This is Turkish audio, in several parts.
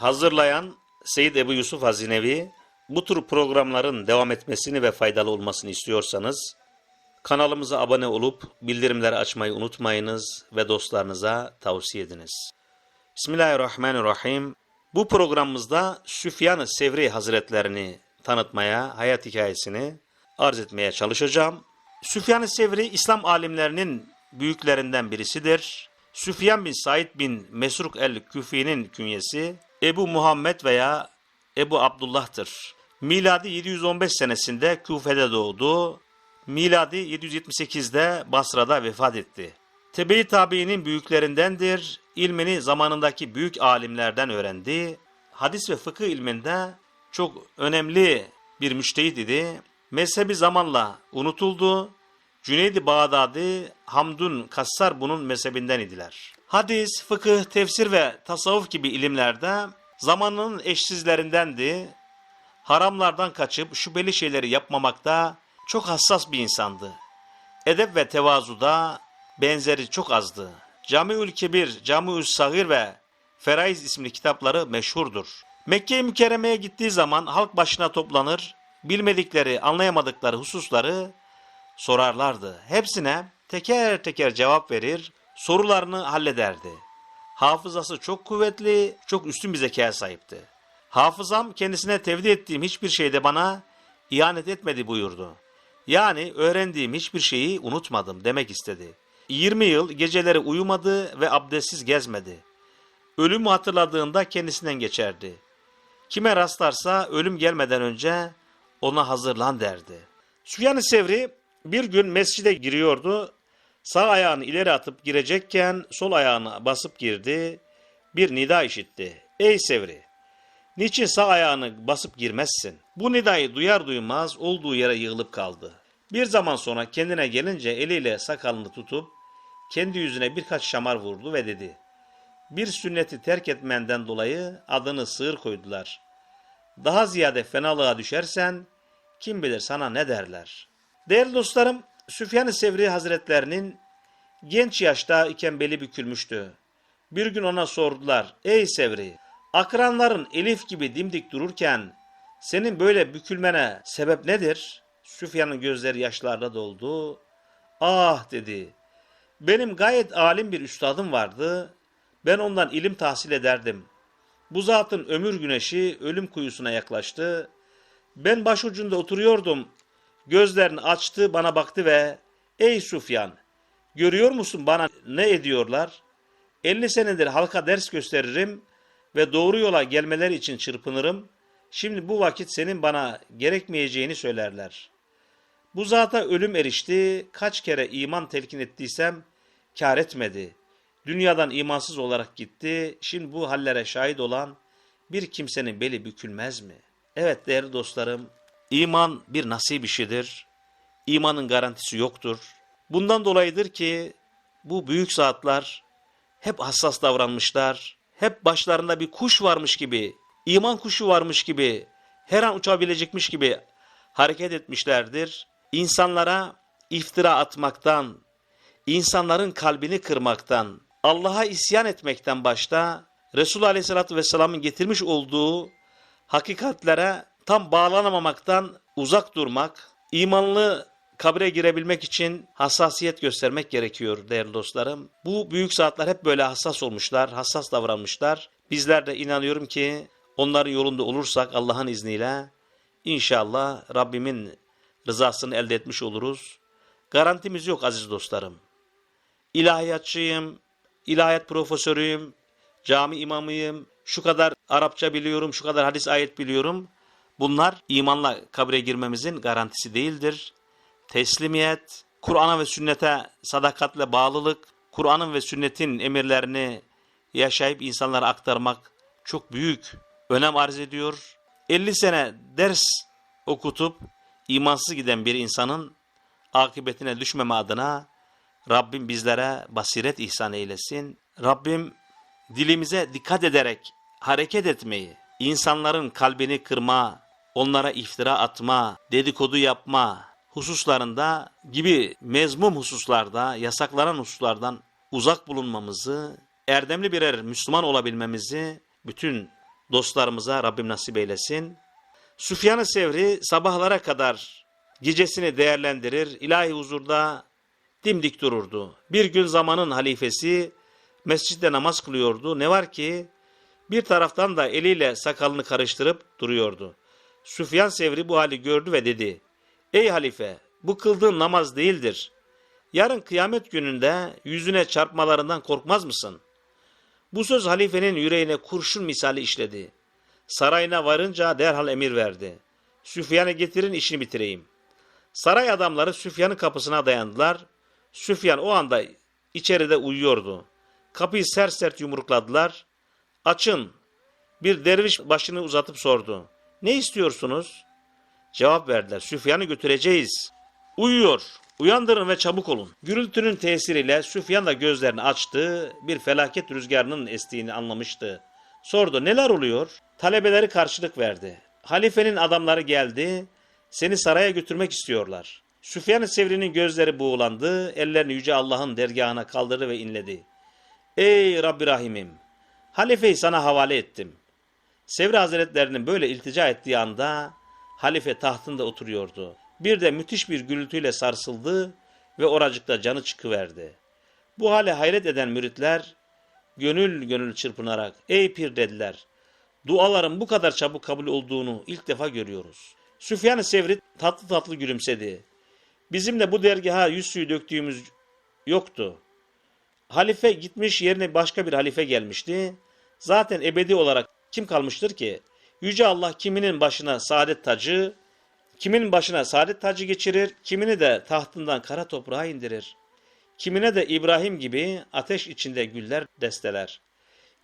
Hazırlayan Seyyid Ebu Yusuf Hazinevi, bu tür programların devam etmesini ve faydalı olmasını istiyorsanız, kanalımıza abone olup bildirimleri açmayı unutmayınız ve dostlarınıza tavsiye ediniz. Bismillahirrahmanirrahim. Bu programımızda Süfyan-ı Sevri Hazretlerini tanıtmaya, hayat hikayesini arz etmeye çalışacağım. Süfyan-ı Sevri İslam alimlerinin büyüklerinden birisidir. Süfyan bin Said bin Mesruk el-Küfi'nin künyesi Ebu Muhammed veya Ebu Abdullah'tır. Miladi 715 senesinde Küfe'de doğdu. Miladi 778'de Basra'da vefat etti. Tebe-i tabiinin büyüklerindendir. İlmini zamanındaki büyük alimlerden öğrendi. Hadis ve fıkıh ilminde çok önemli bir müştehit idi. Mezhebi zamanla unutuldu. Cüneyd-i Bağdadi, Hamdun Kassar bunun mezhebinden idiler. Hadis, fıkıh, tefsir ve tasavvuf gibi ilimlerde zamanının eşsizlerindendi. Haramlardan kaçıp şüpheli şeyleri yapmamakta çok hassas bir insandı. Edep ve tevazuda benzeri çok azdı. Camiül Kebir, Camiül Sagir ve Feraiz isimli kitapları meşhurdur. Mekke-i Mükerreme'ye gittiği zaman halk başına toplanır, bilmedikleri, anlayamadıkları hususları sorarlardı. Hepsine teker teker cevap verir, sorularını hallederdi. Hafızası çok kuvvetli, çok üstün bir zekaya sahipti. Hafızam kendisine tevdi ettiğim hiçbir şeyde bana ihanet etmedi buyurdu. Yani öğrendiğim hiçbir şeyi unutmadım demek istedi. 20 yıl geceleri uyumadı ve abdestsiz gezmedi. Ölümü hatırladığında kendisinden geçerdi. Kime rastlarsa ölüm gelmeden önce ona hazırlan derdi. Süfyan-ı Sevri bir gün mescide giriyordu. Sağ ayağını ileri atıp girecekken sol ayağını basıp girdi. Bir nida işitti. Ey Sevri! Niçin sağ ayağını basıp girmezsin? Bu nidayı duyar duymaz olduğu yere yığılıp kaldı. Bir zaman sonra kendine gelince eliyle sakalını tutup kendi yüzüne birkaç şamar vurdu ve dedi. Bir sünneti terk etmenden dolayı adını sığır koydular. Daha ziyade fenalığa düşersen kim bilir sana ne derler. Değerli dostlarım, Süfyan-ı Sevri Hazretlerinin genç yaşta iken beli bükülmüştü. Bir gün ona sordular, ey Sevri, akranların elif gibi dimdik dururken senin böyle bükülmene sebep nedir? Süfyan'ın gözleri yaşlarla doldu. Ah dedi, benim gayet alim bir üstadım vardı, ben ondan ilim tahsil ederdim. Bu zatın ömür güneşi ölüm kuyusuna yaklaştı. Ben başucunda oturuyordum. Gözlerini açtı bana baktı ve ''Ey Sufyan, görüyor musun bana ne ediyorlar? 50 senedir halka ders gösteririm ve doğru yola gelmeleri için çırpınırım. Şimdi bu vakit senin bana gerekmeyeceğini söylerler. Bu zata ölüm erişti, kaç kere iman telkin ettiysem kar etmedi. Dünyadan imansız olarak gitti, şimdi bu hallere şahit olan bir kimsenin beli bükülmez mi? Evet değerli dostlarım, iman bir nasip işidir. İmanın garantisi yoktur. Bundan dolayıdır ki bu büyük saatler hep hassas davranmışlar. Hep başlarında bir kuş varmış gibi, iman kuşu varmış gibi, her an uçabilecekmiş gibi hareket etmişlerdir. İnsanlara iftira atmaktan, insanların kalbini kırmaktan, Allah'a isyan etmekten başta Resulullah Aleyhisselatü Vesselam'ın getirmiş olduğu hakikatlere tam bağlanamamaktan uzak durmak, imanlı kabre girebilmek için hassasiyet göstermek gerekiyor değerli dostlarım. Bu büyük saatler hep böyle hassas olmuşlar, hassas davranmışlar. Bizler de inanıyorum ki onların yolunda olursak Allah'ın izniyle inşallah Rabbimin rızasını elde etmiş oluruz. Garantimiz yok aziz dostlarım. İlahiyatçıyım, ilahiyat profesörüyüm, cami imamıyım, şu kadar Arapça biliyorum, şu kadar hadis ayet biliyorum. Bunlar imanla kabre girmemizin garantisi değildir. Teslimiyet, Kur'an'a ve sünnete sadakatle bağlılık, Kur'an'ın ve sünnetin emirlerini yaşayıp insanlara aktarmak çok büyük önem arz ediyor. 50 sene ders okutup imansız giden bir insanın akıbetine düşmeme adına Rabbim bizlere basiret ihsan eylesin. Rabbim dilimize dikkat ederek hareket etmeyi, insanların kalbini kırma, onlara iftira atma, dedikodu yapma hususlarında gibi mezmum hususlarda, yasaklanan hususlardan uzak bulunmamızı, erdemli birer Müslüman olabilmemizi bütün dostlarımıza Rabbim nasip eylesin. Süfyan-ı Sevri sabahlara kadar gecesini değerlendirir, ilahi huzurda dimdik dururdu. Bir gün zamanın halifesi mescitte namaz kılıyordu. Ne var ki bir taraftan da eliyle sakalını karıştırıp duruyordu. Süfyan Sevri bu hali gördü ve dedi, Ey halife bu kıldığın namaz değildir. Yarın kıyamet gününde yüzüne çarpmalarından korkmaz mısın? Bu söz halifenin yüreğine kurşun misali işledi. Sarayına varınca derhal emir verdi. Süfyan'ı getirin işini bitireyim. Saray adamları Süfyan'ın kapısına dayandılar. Süfyan o anda içeride uyuyordu. Kapıyı sert sert yumrukladılar. Açın. Bir derviş başını uzatıp sordu. Ne istiyorsunuz? Cevap verdiler. Süfyan'ı götüreceğiz. Uyuyor. Uyandırın ve çabuk olun. Gürültünün tesiriyle Süfyan da gözlerini açtı. Bir felaket rüzgarının estiğini anlamıştı. Sordu neler oluyor? Talebeleri karşılık verdi. Halifenin adamları geldi. Seni saraya götürmek istiyorlar. Süfyan-ı Sevri'nin gözleri buğulandı. Ellerini Yüce Allah'ın dergahına kaldırdı ve inledi. Ey Rabbi Rahim'im! Halifeyi sana havale ettim. Sevri Hazretlerinin böyle iltica ettiği anda halife tahtında oturuyordu. Bir de müthiş bir gürültüyle sarsıldı ve oracıkta canı çıkıverdi. Bu hale hayret eden müritler gönül gönül çırpınarak ey pir dediler. Duaların bu kadar çabuk kabul olduğunu ilk defa görüyoruz. Süfyan-ı Sevri tatlı tatlı gülümsedi. Bizim de bu dergaha yüz suyu döktüğümüz yoktu. Halife gitmiş yerine başka bir halife gelmişti. Zaten ebedi olarak kim kalmıştır ki? Yüce Allah kiminin başına saadet tacı, kiminin başına saadet tacı geçirir, kimini de tahtından kara toprağa indirir. Kimine de İbrahim gibi ateş içinde güller desteler.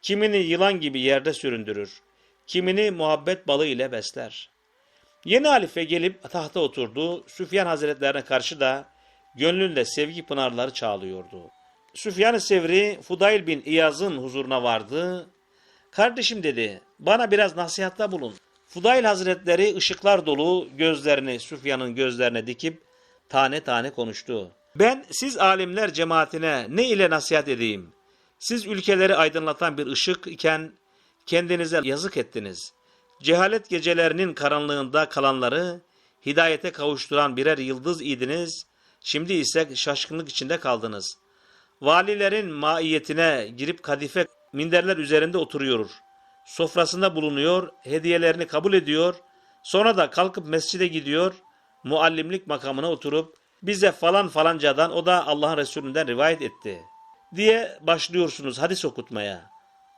Kimini yılan gibi yerde süründürür. Kimini muhabbet balı ile besler. Yeni halife gelip tahta oturdu. Süfyan Hazretlerine karşı da gönlünde sevgi pınarları çağlıyordu. Süfyan-ı Sevri Fudayl bin İyaz'ın huzuruna vardı. Kardeşim dedi bana biraz nasihatta bulun. Fudayl Hazretleri ışıklar dolu gözlerini Süfyan'ın gözlerine dikip tane tane konuştu. Ben siz alimler cemaatine ne ile nasihat edeyim? Siz ülkeleri aydınlatan bir ışık iken kendinize yazık ettiniz. Cehalet gecelerinin karanlığında kalanları hidayete kavuşturan birer yıldız idiniz. Şimdi ise şaşkınlık içinde kaldınız. Valilerin maiyetine girip kadife minderler üzerinde oturuyor. Sofrasında bulunuyor, hediyelerini kabul ediyor. Sonra da kalkıp mescide gidiyor. Muallimlik makamına oturup bize falan falancadan o da Allah'ın Resulünden rivayet etti. Diye başlıyorsunuz hadis okutmaya.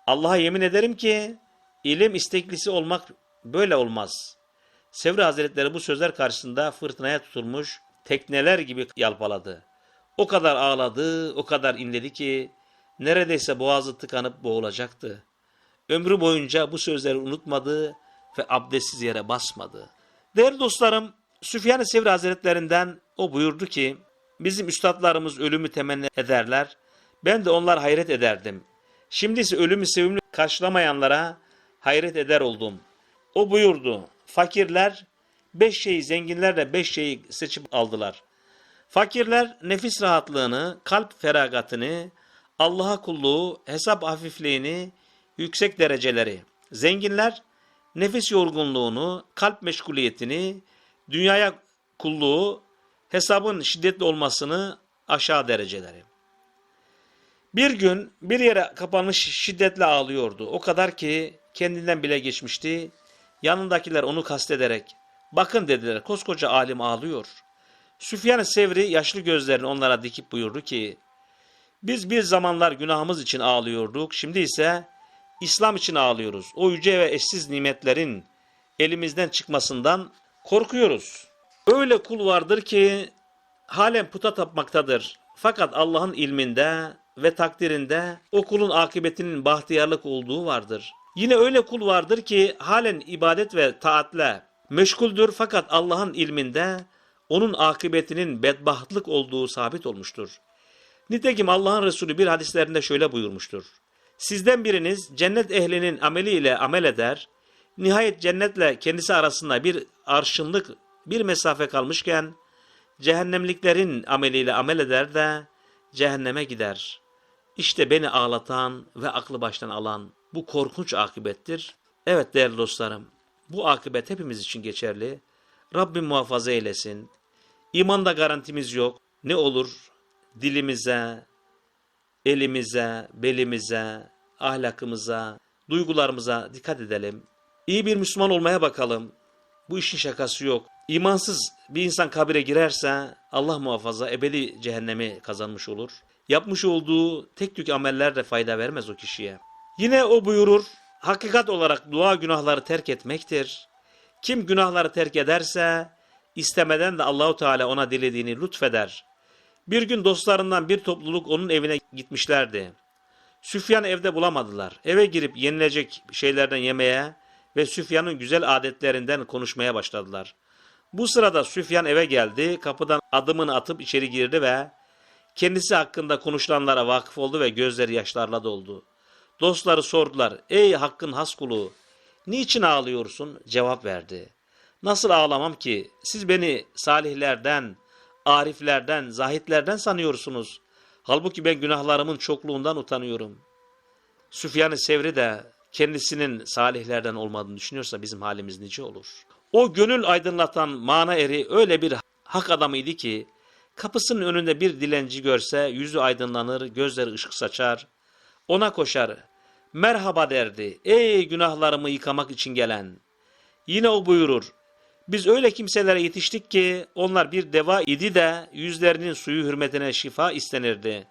Allah'a yemin ederim ki ilim isteklisi olmak böyle olmaz. Sevri Hazretleri bu sözler karşısında fırtınaya tutulmuş tekneler gibi yalpaladı. O kadar ağladı, o kadar inledi ki neredeyse boğazı tıkanıp boğulacaktı. Ömrü boyunca bu sözleri unutmadı ve abdestsiz yere basmadı. Değerli dostlarım, Süfyan-ı Sevri Hazretlerinden o buyurdu ki, bizim üstadlarımız ölümü temenni ederler, ben de onlar hayret ederdim. Şimdi ise ölümü sevimli karşılamayanlara hayret eder oldum. O buyurdu, fakirler beş şeyi, zenginler de beş şeyi seçip aldılar. Fakirler nefis rahatlığını, kalp feragatını, Allah'a kulluğu, hesap hafifliğini, yüksek dereceleri. Zenginler nefis yorgunluğunu, kalp meşguliyetini, dünyaya kulluğu, hesabın şiddetli olmasını aşağı dereceleri. Bir gün bir yere kapanmış şiddetle ağlıyordu. O kadar ki kendinden bile geçmişti. Yanındakiler onu kastederek bakın dediler koskoca alim ağlıyor. Süfyan-ı Sevri yaşlı gözlerini onlara dikip buyurdu ki biz bir zamanlar günahımız için ağlıyorduk. Şimdi ise İslam için ağlıyoruz. O yüce ve eşsiz nimetlerin elimizden çıkmasından korkuyoruz. Öyle kul vardır ki halen puta tapmaktadır. Fakat Allah'ın ilminde ve takdirinde o kulun akıbetinin bahtiyarlık olduğu vardır. Yine öyle kul vardır ki halen ibadet ve taatle meşguldür fakat Allah'ın ilminde onun akıbetinin bedbahtlık olduğu sabit olmuştur. Nitekim Allah'ın Resulü bir hadislerinde şöyle buyurmuştur. Sizden biriniz cennet ehlinin ameliyle amel eder, nihayet cennetle kendisi arasında bir arşınlık bir mesafe kalmışken, cehennemliklerin ameliyle amel eder de cehenneme gider. İşte beni ağlatan ve aklı baştan alan bu korkunç akıbettir. Evet değerli dostlarım, bu akıbet hepimiz için geçerli. Rabbim muhafaza eylesin. İmanda garantimiz yok. Ne olur dilimize, elimize, belimize, ahlakımıza, duygularımıza dikkat edelim. İyi bir Müslüman olmaya bakalım. Bu işin şakası yok. İmansız bir insan kabire girerse Allah muhafaza ebedi cehennemi kazanmış olur. Yapmış olduğu tek tük ameller de fayda vermez o kişiye. Yine o buyurur, hakikat olarak dua günahları terk etmektir. Kim günahları terk ederse istemeden de Allahu Teala ona dilediğini lütfeder. Bir gün dostlarından bir topluluk onun evine gitmişlerdi. Süfyan evde bulamadılar. Eve girip yenilecek şeylerden yemeye ve Süfyan'ın güzel adetlerinden konuşmaya başladılar. Bu sırada Süfyan eve geldi, kapıdan adımını atıp içeri girdi ve kendisi hakkında konuşulanlara vakıf oldu ve gözleri yaşlarla doldu. Dostları sordular, ey hakkın has kulu, niçin ağlıyorsun? Cevap verdi. Nasıl ağlamam ki? Siz beni salihlerden, ariflerden, zahitlerden sanıyorsunuz. Halbuki ben günahlarımın çokluğundan utanıyorum. Süfyan-ı Sevri de kendisinin salihlerden olmadığını düşünüyorsa bizim halimiz nice olur. O gönül aydınlatan mana eri öyle bir hak adamıydı ki kapısının önünde bir dilenci görse yüzü aydınlanır, gözleri ışık saçar. Ona koşar. Merhaba derdi. Ey günahlarımı yıkamak için gelen. Yine o buyurur. Biz öyle kimselere yetiştik ki onlar bir deva idi de yüzlerinin suyu hürmetine şifa istenirdi.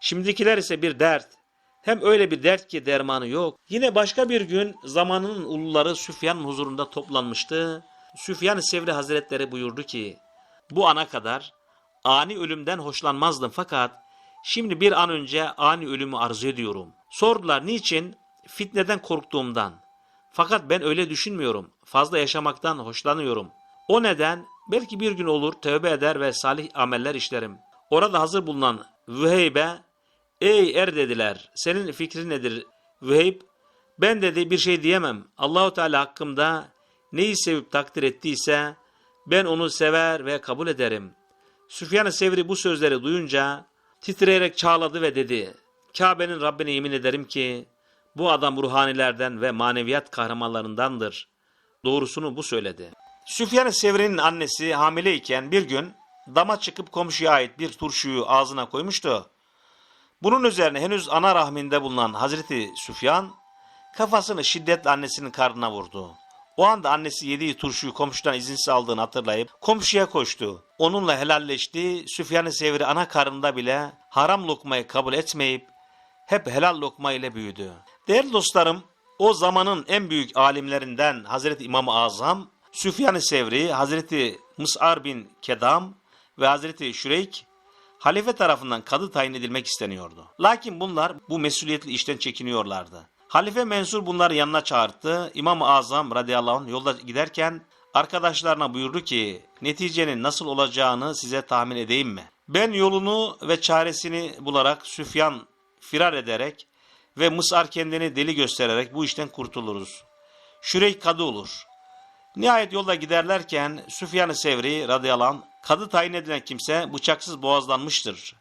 Şimdikiler ise bir dert. Hem öyle bir dert ki dermanı yok. Yine başka bir gün zamanının uluları Süfyan'ın huzurunda toplanmıştı. Süfyan-ı Sevri Hazretleri buyurdu ki, bu ana kadar ani ölümden hoşlanmazdım fakat şimdi bir an önce ani ölümü arzu ediyorum. Sordular niçin? Fitneden korktuğumdan. Fakat ben öyle düşünmüyorum. Fazla yaşamaktan hoşlanıyorum. O neden belki bir gün olur tövbe eder ve salih ameller işlerim. Orada hazır bulunan Vüheybe, ey er dediler, senin fikrin nedir Vüheyb? Ben dedi bir şey diyemem. Allahu Teala hakkımda neyi sevip takdir ettiyse ben onu sever ve kabul ederim. Süfyan-ı Sevri bu sözleri duyunca titreyerek çağladı ve dedi, Kabe'nin Rabbine yemin ederim ki bu adam ruhanilerden ve maneviyat kahramanlarındandır. Doğrusunu bu söyledi. Süfyan-ı Sevri'nin annesi hamileyken bir gün dama çıkıp komşuya ait bir turşuyu ağzına koymuştu. Bunun üzerine henüz ana rahminde bulunan Hazreti Süfyan kafasını şiddetle annesinin karnına vurdu. O anda annesi yediği turşuyu komşudan izinsiz aldığını hatırlayıp komşuya koştu. Onunla helalleşti. Süfyan-ı Sevri ana karnında bile haram lokmayı kabul etmeyip hep helal lokma ile büyüdü. Değerli dostlarım, o zamanın en büyük alimlerinden Hazreti İmam-ı Azam, Süfyan-ı Sevri, Hazreti Mus'ar bin Kedam ve Hazreti Şüreyk halife tarafından kadı tayin edilmek isteniyordu. Lakin bunlar bu mesuliyetli işten çekiniyorlardı. Halife Mensur bunları yanına çağırdı. İmam-ı Azam radıyallahu anh yolda giderken arkadaşlarına buyurdu ki neticenin nasıl olacağını size tahmin edeyim mi? Ben yolunu ve çaresini bularak Süfyan firar ederek ve Mısar kendini deli göstererek bu işten kurtuluruz. Şüreyk kadı olur. Nihayet yolda giderlerken Süfyan-ı Sevri radıyallahu anh, kadı tayin edilen kimse bıçaksız boğazlanmıştır.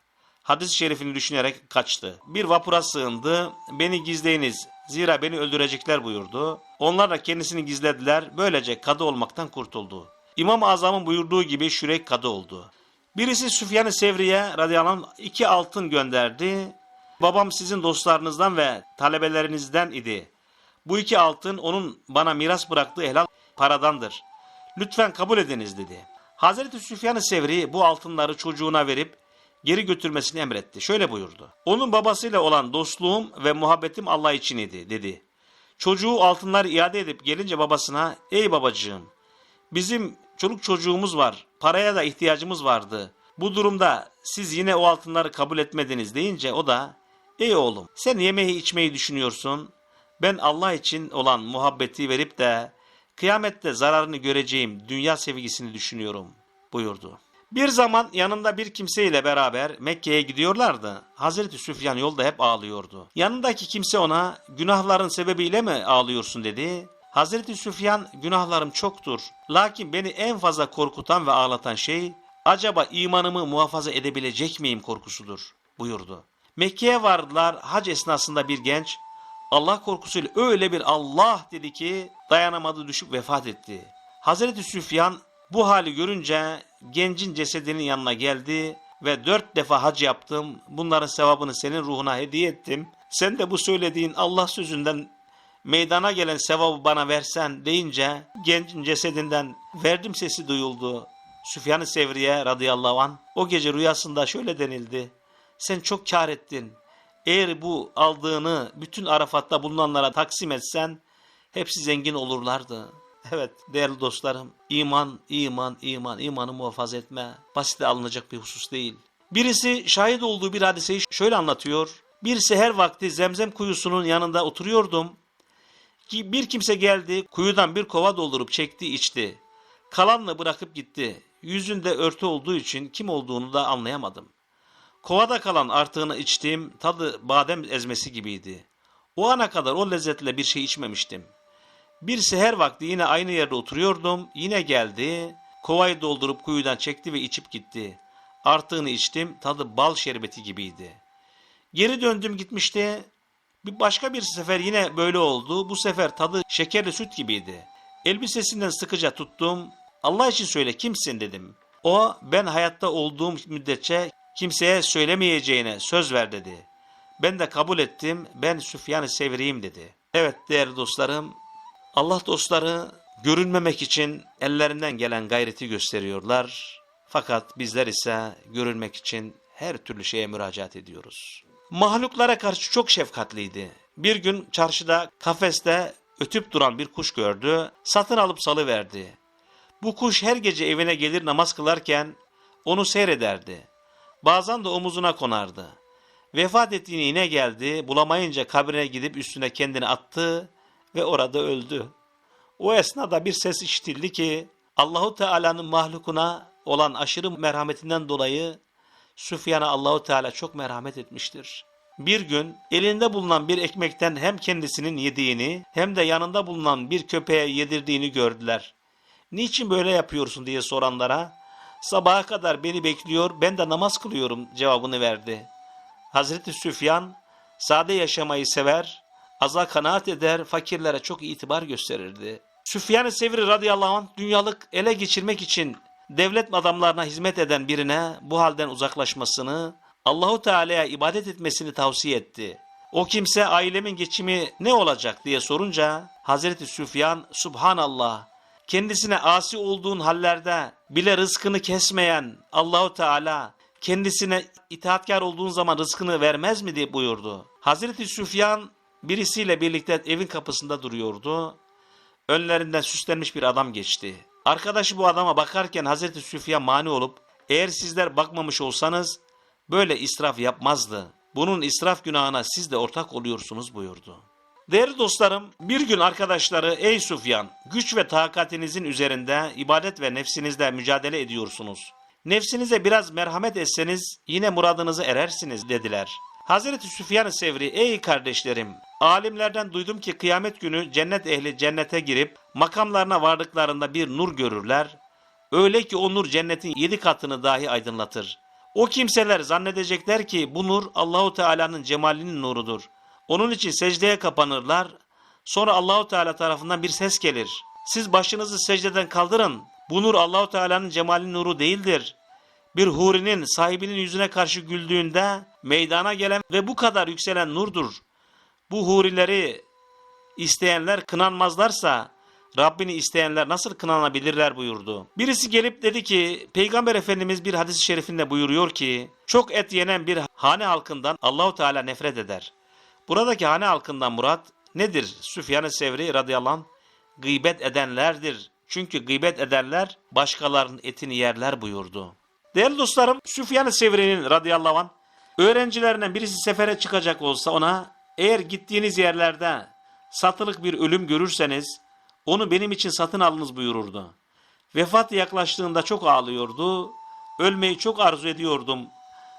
Hadis-i şerifini düşünerek kaçtı. Bir vapura sığındı. Beni gizleyiniz. Zira beni öldürecekler buyurdu. Onlar da kendisini gizlediler. Böylece kadı olmaktan kurtuldu. İmam-ı Azam'ın buyurduğu gibi Şüreyk kadı oldu. Birisi Süfyan-ı Sevri'ye radıyallahu anh iki altın gönderdi. Babam sizin dostlarınızdan ve talebelerinizden idi. Bu iki altın onun bana miras bıraktığı helal paradandır. Lütfen kabul ediniz dedi. Hazreti Süfyan-ı Sevri bu altınları çocuğuna verip geri götürmesini emretti. Şöyle buyurdu. Onun babasıyla olan dostluğum ve muhabbetim Allah için idi dedi. Çocuğu altınları iade edip gelince babasına ey babacığım bizim çoluk çocuğumuz var paraya da ihtiyacımız vardı. Bu durumda siz yine o altınları kabul etmediniz deyince o da ey oğlum sen yemeği içmeyi düşünüyorsun. Ben Allah için olan muhabbeti verip de kıyamette zararını göreceğim dünya sevgisini düşünüyorum buyurdu. Bir zaman yanında bir kimseyle beraber Mekke'ye gidiyorlardı. Hazreti Süfyan yolda hep ağlıyordu. Yanındaki kimse ona günahların sebebiyle mi ağlıyorsun dedi. Hazreti Süfyan günahlarım çoktur. Lakin beni en fazla korkutan ve ağlatan şey acaba imanımı muhafaza edebilecek miyim korkusudur buyurdu. Mekke'ye vardılar. Hac esnasında bir genç Allah korkusuyla öyle bir Allah dedi ki dayanamadı düşüp vefat etti. Hazreti Süfyan bu hali görünce gencin cesedinin yanına geldi ve dört defa hac yaptım. Bunların sevabını senin ruhuna hediye ettim. Sen de bu söylediğin Allah sözünden meydana gelen sevabı bana versen deyince gencin cesedinden verdim sesi duyuldu. Süfyan-ı Sevriye radıyallahu an o gece rüyasında şöyle denildi. Sen çok kar ettin. Eğer bu aldığını bütün Arafat'ta bulunanlara taksim etsen hepsi zengin olurlardı. Evet değerli dostlarım iman, iman, iman, imanı muhafaza etme basite alınacak bir husus değil. Birisi şahit olduğu bir hadiseyi şöyle anlatıyor. Bir seher vakti zemzem kuyusunun yanında oturuyordum. Ki bir kimse geldi kuyudan bir kova doldurup çekti içti. Kalanını bırakıp gitti. Yüzünde örtü olduğu için kim olduğunu da anlayamadım. Kovada kalan artığını içtiğim tadı badem ezmesi gibiydi. O ana kadar o lezzetle bir şey içmemiştim. Bir seher vakti yine aynı yerde oturuyordum. Yine geldi. Kovayı doldurup kuyudan çekti ve içip gitti. Artığını içtim. Tadı bal şerbeti gibiydi. Geri döndüm gitmişti. Bir başka bir sefer yine böyle oldu. Bu sefer tadı şekerli süt gibiydi. Elbisesinden sıkıca tuttum. Allah için söyle kimsin dedim. O ben hayatta olduğum müddetçe kimseye söylemeyeceğine söz ver dedi. Ben de kabul ettim. Ben Süfyan-ı Sevriyim dedi. Evet değerli dostlarım. Allah dostları görünmemek için ellerinden gelen gayreti gösteriyorlar. Fakat bizler ise görünmek için her türlü şeye müracaat ediyoruz. Mahluklara karşı çok şefkatliydi. Bir gün çarşıda kafeste ötüp duran bir kuş gördü, satın alıp salıverdi. Bu kuş her gece evine gelir namaz kılarken onu seyrederdi. Bazen de omuzuna konardı. Vefat ettiğini yine geldi, bulamayınca kabrine gidip üstüne kendini attı ve orada öldü. O esnada bir ses işitildi ki Allahu Teala'nın mahlukuna olan aşırı merhametinden dolayı Süfyan'a Allahu Teala çok merhamet etmiştir. Bir gün elinde bulunan bir ekmekten hem kendisinin yediğini hem de yanında bulunan bir köpeğe yedirdiğini gördüler. Niçin böyle yapıyorsun diye soranlara sabaha kadar beni bekliyor ben de namaz kılıyorum cevabını verdi. Hazreti Süfyan sade yaşamayı sever, aza kanaat eder, fakirlere çok itibar gösterirdi. Süfyan-ı Sevri radıyallahu anh dünyalık ele geçirmek için devlet adamlarına hizmet eden birine bu halden uzaklaşmasını, Allahu Teala'ya ibadet etmesini tavsiye etti. O kimse ailemin geçimi ne olacak diye sorunca Hazreti Süfyan Subhanallah kendisine asi olduğun hallerde bile rızkını kesmeyen Allahu Teala kendisine itaatkar olduğun zaman rızkını vermez mi diye buyurdu. Hazreti Süfyan birisiyle birlikte evin kapısında duruyordu. Önlerinden süslenmiş bir adam geçti. Arkadaşı bu adama bakarken Hazreti Süfyan mani olup eğer sizler bakmamış olsanız böyle israf yapmazdı. Bunun israf günahına siz de ortak oluyorsunuz buyurdu. Değerli dostlarım, bir gün arkadaşları ey Süfyan, güç ve takatinizin üzerinde ibadet ve nefsinizle mücadele ediyorsunuz. Nefsinize biraz merhamet etseniz yine muradınızı erersiniz dediler. Hazreti Süfyan-ı Sevri, ey kardeşlerim, alimlerden duydum ki kıyamet günü cennet ehli cennete girip makamlarına vardıklarında bir nur görürler. Öyle ki o nur cennetin yedi katını dahi aydınlatır. O kimseler zannedecekler ki bu nur Allahu Teala'nın cemalinin nurudur. Onun için secdeye kapanırlar. Sonra Allahu Teala tarafından bir ses gelir. Siz başınızı secdeden kaldırın. Bu nur Allahu Teala'nın cemalinin nuru değildir. Bir hurinin sahibinin yüzüne karşı güldüğünde meydana gelen ve bu kadar yükselen nurdur. Bu hurileri isteyenler kınanmazlarsa Rabbini isteyenler nasıl kınanabilirler buyurdu. Birisi gelip dedi ki Peygamber Efendimiz bir hadis-i şerifinde buyuruyor ki çok et yenen bir hane halkından Allahu Teala nefret eder. Buradaki hane halkından murat nedir? Süfyan-ı Sevri radıyallahu anh gıybet edenlerdir. Çünkü gıybet edenler başkalarının etini yerler buyurdu. Değerli dostlarım Süfyan-ı Sevri'nin radıyallahu anh öğrencilerinden birisi sefere çıkacak olsa ona eğer gittiğiniz yerlerde satılık bir ölüm görürseniz onu benim için satın alınız buyururdu. Vefat yaklaştığında çok ağlıyordu. Ölmeyi çok arzu ediyordum.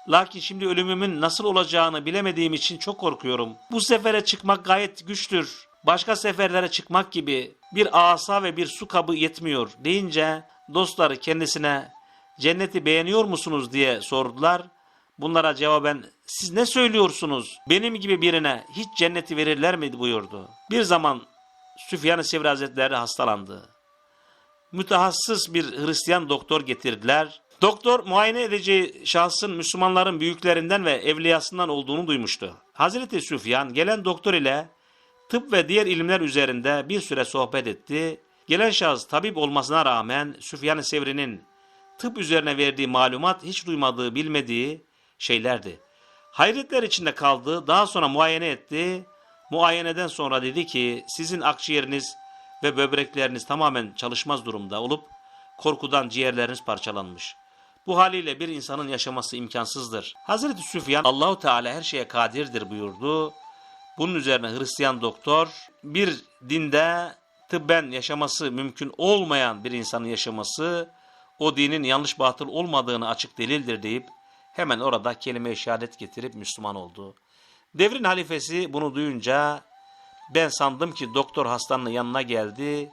Lakin şimdi ölümümün nasıl olacağını bilemediğim için çok korkuyorum. Bu sefere çıkmak gayet güçtür. Başka seferlere çıkmak gibi bir asa ve bir su kabı yetmiyor deyince dostları kendisine cenneti beğeniyor musunuz diye sordular. Bunlara cevaben siz ne söylüyorsunuz? Benim gibi birine hiç cenneti verirler mi buyurdu. Bir zaman Süfyan-ı Sevri Hazretleri hastalandı. Mütehassıs bir Hristiyan doktor getirdiler. Doktor muayene edeceği şahsın Müslümanların büyüklerinden ve evliyasından olduğunu duymuştu. Hazreti Süfyan gelen doktor ile tıp ve diğer ilimler üzerinde bir süre sohbet etti. Gelen şahıs tabip olmasına rağmen Süfyan-ı Sevri'nin tıp üzerine verdiği malumat hiç duymadığı, bilmediği şeylerdi. Hayretler içinde kaldı. Daha sonra muayene etti. Muayeneden sonra dedi ki sizin akciğeriniz ve böbrekleriniz tamamen çalışmaz durumda olup korkudan ciğerleriniz parçalanmış. Bu haliyle bir insanın yaşaması imkansızdır. Hazreti Süfyan Allahu Teala her şeye kadirdir buyurdu. Bunun üzerine Hristiyan doktor bir dinde tıbben yaşaması mümkün olmayan bir insanın yaşaması o dinin yanlış batıl olmadığını açık delildir deyip hemen orada kelime-i şehadet getirip Müslüman oldu. Devrin halifesi bunu duyunca ben sandım ki doktor hastanın yanına geldi.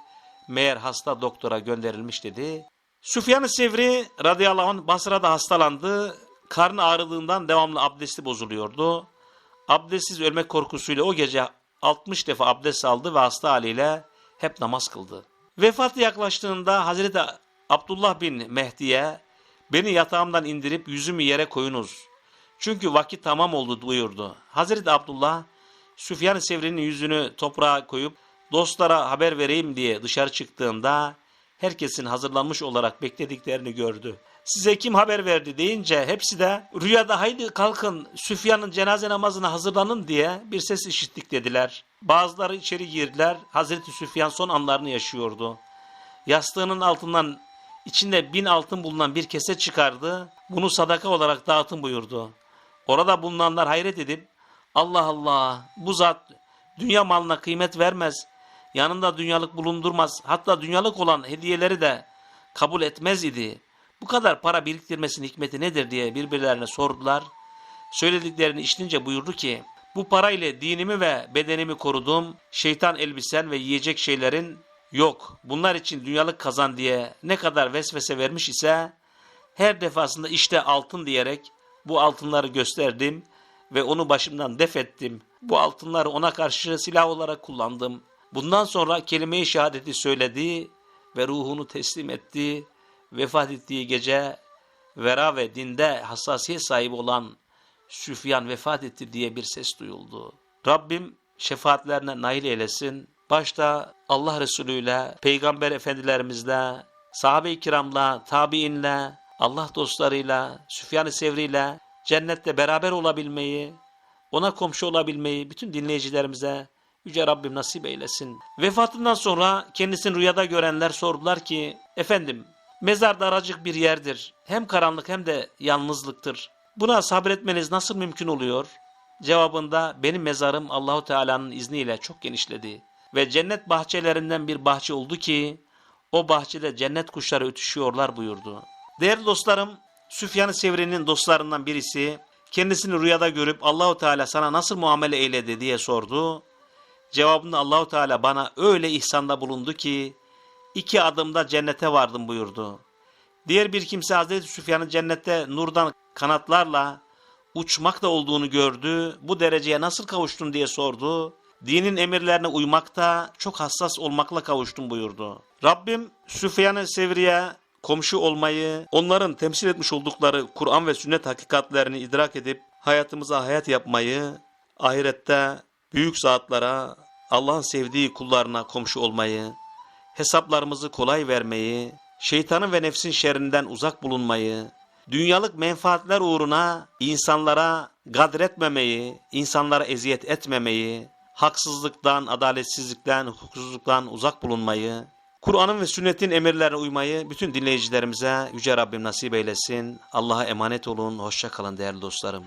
Meğer hasta doktora gönderilmiş dedi. Süfyan-ı Sevri radıyallahu anh Basra'da hastalandı. Karnı ağrıdığından devamlı abdesti bozuluyordu. Abdestsiz ölmek korkusuyla o gece 60 defa abdest aldı ve hasta haliyle hep namaz kıldı. Vefatı yaklaştığında Hazreti Abdullah bin Mehdi'ye beni yatağımdan indirip yüzümü yere koyunuz. Çünkü vakit tamam oldu buyurdu. Hazreti Abdullah Süfyan-ı Sevri'nin yüzünü toprağa koyup dostlara haber vereyim diye dışarı çıktığında herkesin hazırlanmış olarak beklediklerini gördü. Size kim haber verdi deyince hepsi de rüyada haydi kalkın Süfyan'ın cenaze namazına hazırlanın diye bir ses işittik dediler. Bazıları içeri girdiler. Hazreti Süfyan son anlarını yaşıyordu. Yastığının altından içinde bin altın bulunan bir kese çıkardı. Bunu sadaka olarak dağıtın buyurdu. Orada bulunanlar hayret edip Allah Allah bu zat dünya malına kıymet vermez. Yanında dünyalık bulundurmaz. Hatta dünyalık olan hediyeleri de kabul etmez idi. Bu kadar para biriktirmesinin hikmeti nedir diye birbirlerine sordular. Söylediklerini işitince buyurdu ki bu parayla dinimi ve bedenimi korudum. Şeytan elbisen ve yiyecek şeylerin yok. Bunlar için dünyalık kazan diye ne kadar vesvese vermiş ise her defasında işte altın diyerek bu altınları gösterdim ve onu başımdan def ettim. Bu altınları ona karşı silah olarak kullandım. Bundan sonra kelime-i şehadeti söyledi ve ruhunu teslim etti. Vefat ettiği gece vera ve dinde hassasiyet sahibi olan Süfyan vefat etti diye bir ses duyuldu. Rabbim şefaatlerine nail eylesin. Başta Allah Resulü ile, Peygamber Efendilerimizle, sahabe-i kiramla, tabiinle, Allah dostlarıyla, Süfyan-ı Sevri'yle cennette beraber olabilmeyi, ona komşu olabilmeyi bütün dinleyicilerimize Yüce Rabbim nasip eylesin. Vefatından sonra kendisini rüyada görenler sordular ki, efendim mezar daracık bir yerdir. Hem karanlık hem de yalnızlıktır. Buna sabretmeniz nasıl mümkün oluyor? Cevabında benim mezarım Allahu Teala'nın izniyle çok genişledi ve cennet bahçelerinden bir bahçe oldu ki o bahçede cennet kuşları ötüşüyorlar buyurdu. Değerli dostlarım, Süfyan-ı Sevri'nin dostlarından birisi kendisini rüyada görüp Allahu Teala sana nasıl muamele eyledi diye sordu. Cevabında Allahu Teala bana öyle ihsanda bulundu ki iki adımda cennete vardım buyurdu. Diğer bir kimse Hazreti Süfyan'ın cennette nurdan kanatlarla uçmakta olduğunu gördü. Bu dereceye nasıl kavuştun diye sordu. Dinin emirlerine uymakta çok hassas olmakla kavuştum buyurdu. Rabbim Süfyan-ı Sevri'ye komşu olmayı, onların temsil etmiş oldukları Kur'an ve sünnet hakikatlerini idrak edip hayatımıza hayat yapmayı, ahirette büyük zatlara, Allah'ın sevdiği kullarına komşu olmayı, hesaplarımızı kolay vermeyi, şeytanın ve nefsin şerrinden uzak bulunmayı, dünyalık menfaatler uğruna insanlara gadretmemeyi, insanlara eziyet etmemeyi, haksızlıktan, adaletsizlikten, hukuksuzluktan uzak bulunmayı, Kur'an'ın ve sünnetin emirlerine uymayı bütün dinleyicilerimize Yüce Rabbim nasip eylesin. Allah'a emanet olun. Hoşça kalın değerli dostlarım.